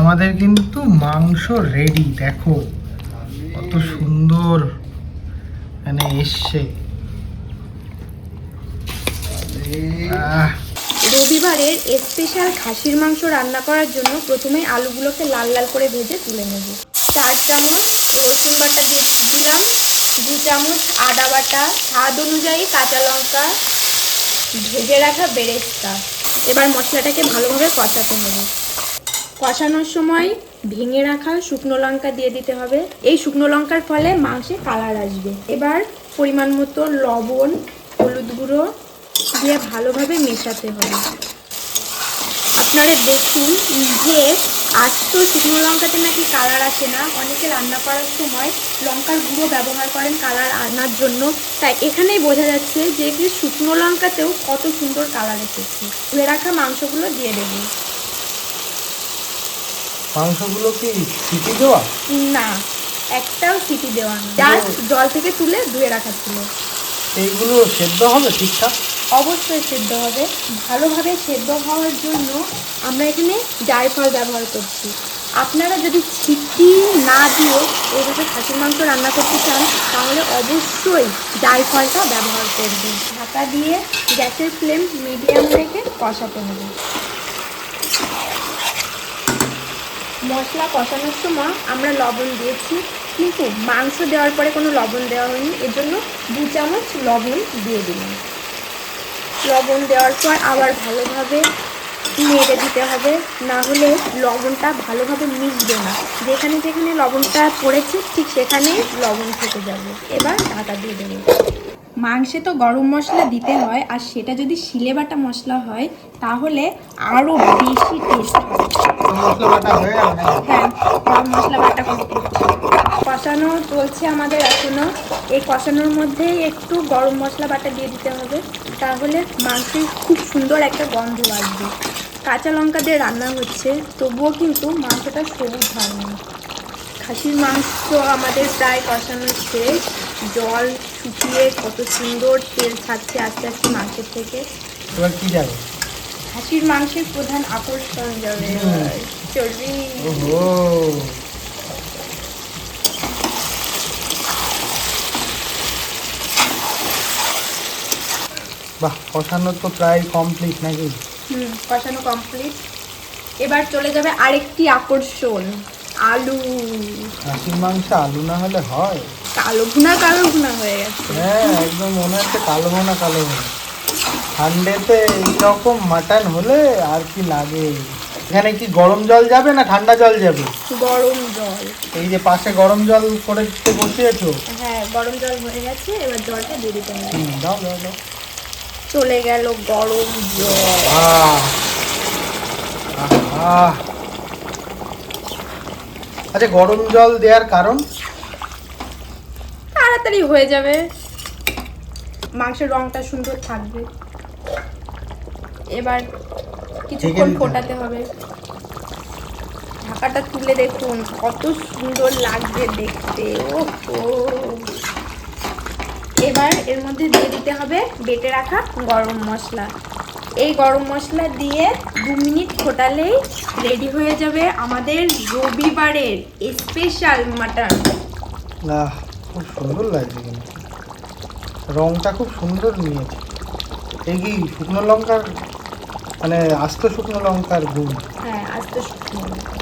আমাদের কিন্তু মাংস রেডি দেখো। কত সুন্দর মানে এসছে। রবিবারের স্পেশাল খাসির মাংস রান্না করার জন্য প্রথমে আলুগুলোকে লাল লাল করে ভেজে তুলে নেব। চার চামচ রসুন বাটা দিয়ে দিলাম, দু চামচ আদা বাটা, স্বাদ অনুযায়ী কাঁচা লঙ্কা, ভেজে রাখা বেরেস্তা। এবার মশলাটাকে ভালোভাবে কষাতে হবে। কষানোর সময় ভেঙে রাখা শুকনো লঙ্কা দিয়ে দিতে হবে। এই শুকনো লঙ্কার ফলে মাংসে কালার আসবে। এবার পরিমাণ মতো লবণ, হলুদ গুঁড়ো দিয়ে ভালোভাবে মেশাতে হবে। আপনারা দেখুন যে আস্ত শুকনো লঙ্কাতে নাকি কালার আসে না। অনেকে রান্না করার সময় লঙ্কার গুঁড়ো ব্যবহার করেন কালার আনার জন্য। তাই এখানেই বোঝা যাচ্ছে যে শুকনো লঙ্কাতেও কত সুন্দর কালার এসেছে। ধুয়ে রাখা মাংসগুলো দিয়ে দেবো। মাংসগুলো কি সিটি দেওয়া? না একটাও সিটি দেওয়া না। জাস্ট জল থেকে তুলে ধুয়ে রাখা ছিল। এইগুলো সেদ্ধ হবে ঠিকঠাক? অবশ্যই সেদ্ধ হবে। ভালোভাবে সেদ্ধ হওয়ার জন্য আমরা এখানে জায়ফল ব্যবহার করছি। আপনারা যদি ছিটি না দিয়ে এইভাবে খাসির মাংস রান্না করতে চান তাহলে অবশ্যই জায়ফলটা ব্যবহার করবেন। ঢাকা দিয়ে গ্যাসের ফ্লেম মিডিয়াম রেখে কষাতে হবে। মশলা কষানোর সময় আমরা লবণ দিয়েছি, কিন্তু মাংস দেওয়ার পরে কোনো লবণ দেওয়া হয়নি এর জন্য দু চামচ লবণ দিয়ে দিলাম। লবণ দেওয়ার পর আবার ভালোভাবে নেড়ে দিতে হবে, না হলে লবণটা ভালোভাবে মিশবে না। যেখানে যেখানে লবণটা পড়েছে, ঠিক সেখানেই লবণ থেকে যাবে। এবার ঢাকা দিয়ে দেবো। মাংসে তো গরম মশলা দিতে হয় আর সেটা যদি শিলে বাটা মশলা হয় তাহলে আরও বেশি টেস্ট হয় হয়ে গরম মশলা বাটা। কষানো চলছে আমাদের এখনও। এই কষানোর মধ্যে একটু গরম মশলা বাটা দিয়ে দিতে হবে তাহলে মাংসে খুব সুন্দর একটা গন্ধ আসবে। কাঁচা লঙ্কা দিয়ে রান্না হচ্ছে তবুও কিন্তু মাংসটা সবুজ হয়নি খাসির মাংস আমাদের প্রায় কষানো শেষ। জল শুকিয়ে কত সুন্দর তেল ছাড়ছে আস্তে আস্তে মাংসের থেকে। এবার কি যাবে? খাসির মাংসের প্রধান আকর্ষণ যাবে। চর্বি। ওহো। বাহ কষানো তো প্রায় কমপ্লিট নাকি? হুম কষানো কমপ্লিট এবার চলে যাবে আরেকটি আকর্ষণ। আলু। খাসির মাংস আলু না হলে হয়? কালো ভুনা কালো ভুনা হয়ে গেছে। হ্যাঁ একদম মনে হচ্ছে কালো ভোনা কালো ভোনা। ঠান্ডেতে এইরকম মাটন হলে আর কি লাগে? এখানে কি গরম জল যাবে না ঠান্ডা জল যাবে? গরম জল। এই যে পাশে গরম জল করে দিতে বসিয়েছো? হ্যাঁ গরম জল ভরে গেছে এবার জলটা দিয়ে দিতে হবে। দাও দাও দাও। চলে গেল গরম জল। আহ আহ। আচ্ছা গরম জল দেওয়ার কারণ? তাড়াতাড়ি হয়ে যাবে। মাংসের রংটা সুন্দর থাকবে। এবার কিছুক্ষণ ফোটাতে হবে। ঢাকাটা তুলে দেখুন কত সুন্দর লাগবে দেখতে। ও এবার এর মধ্যে দিয়ে দিতে হবে বেটে রাখা গরম মশলা। এই গরম মশলা দিয়ে দু মিনিট ফোটালেই রেডি হয়ে যাবে আমাদের রবিবারের স্পেশাল মাটন খুব সুন্দর লাগছে কিন্তু। রংটা খুব সুন্দর নিয়েছে। এই কি শুকনো লঙ্কার মানে আস্ত শুকনো লঙ্কার গুণ? হ্যাঁ আস্ত শুকনো শুকনো